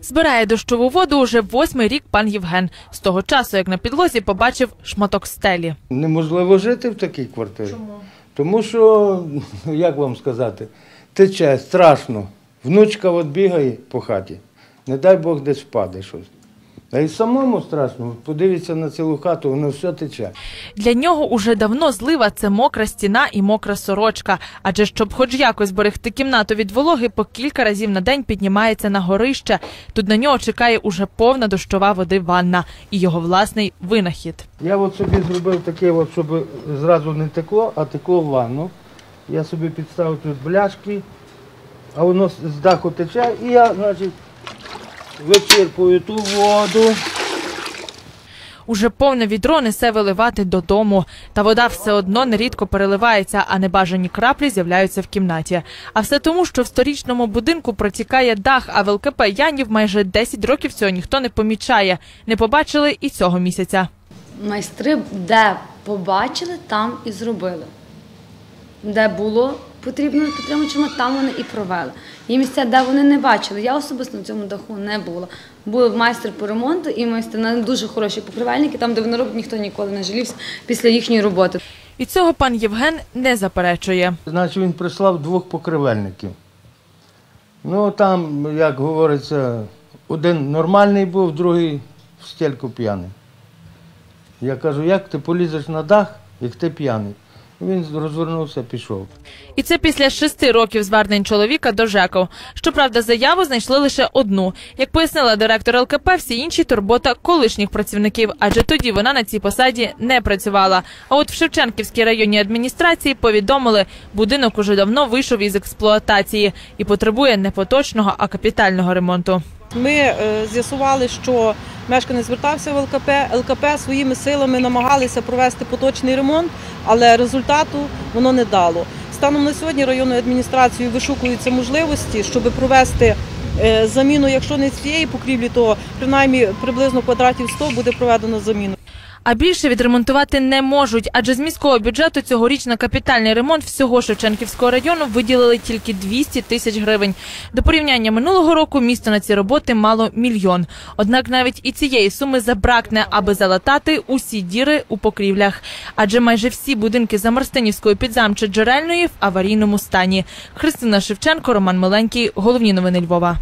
Збирає дощову воду уже восьмий рік пан Євген. З того часу, як на підлозі побачив шматок стелі. Неможливо жити в такій квартирі. Тому що, як вам сказати, тече страшно. Внучка от бігає по хаті. Не дай Бог десь впаде щось. А і самому страшно. Подивіться на цілу хату, воно все тече. Для нього уже давно злива це мокра стіна і мокра сорочка. Адже щоб хоч якось берегти кімнату від вологи, по кілька разів на день піднімається на горище. Тут на нього чекає уже повна дощова води ванна і його власний винахід. Я от собі зробив таке, от, щоб зразу не текло, а текло в ванну. Я собі підставив тут бляшки, а воно з даху тече, і я, значить, вичерпую ту воду. Уже повне відро несе виливати додому. Та вода все одно нерідко переливається, а небажані краплі з'являються в кімнаті. А все тому, що в сторічному будинку протікає дах, а в ЛКП Янів майже 10 років цього ніхто не помічає. Не побачили і цього місяця. Майстри де побачили, там і зробили. Де було потрібно підтримувачами, там вони і провели. Є місця, де вони не бачили. Я особисто на цьому даху не була. Був майстер по ремонту і майстер на дуже хороші покривальники, там, де вони роблять, ніхто ніколи не жалівся після їхньої роботи. І цього пан Євген не заперечує. Значить, він прислав двох покривельників. Ну, там, як говориться, один нормальний був, другий в стельку п'яний. Я кажу, як ти полізеш на дах, як ти п'яний? Він розвернувся, пішов. І це після шести років звернень чоловіка до ЖЕКу. Щоправда, заяву знайшли лише одну. Як пояснила директор ЛКП, всі інші турбота колишніх працівників, адже тоді вона на цій посаді не працювала. А от в Шевченківській районній адміністрації повідомили, будинок уже давно вийшов із експлуатації і потребує не поточного, а капітального ремонту. Ми е, з'ясували, що мешканець звертався в ЛКП. ЛКП своїми силами намагалися провести поточний ремонт, але результату воно не дало. Станом на сьогодні районною адміністрацією вишукуються можливості, щоб провести е, заміну, якщо не цієї покрівлі, то принаймні приблизно квадратів 100 буде проведено заміну. А більше відремонтувати не можуть, адже з міського бюджету цьогоріч на капітальний ремонт всього Шевченківського району виділили тільки 200 тисяч гривень. До порівняння минулого року місто на ці роботи мало мільйон. Однак навіть і цієї суми забракне, аби залатати усі діри у покрівлях. Адже майже всі будинки Замарстинівської підзамче джерельної в аварійному стані. Христина Шевченко, Роман Миленький. Головні новини Львова.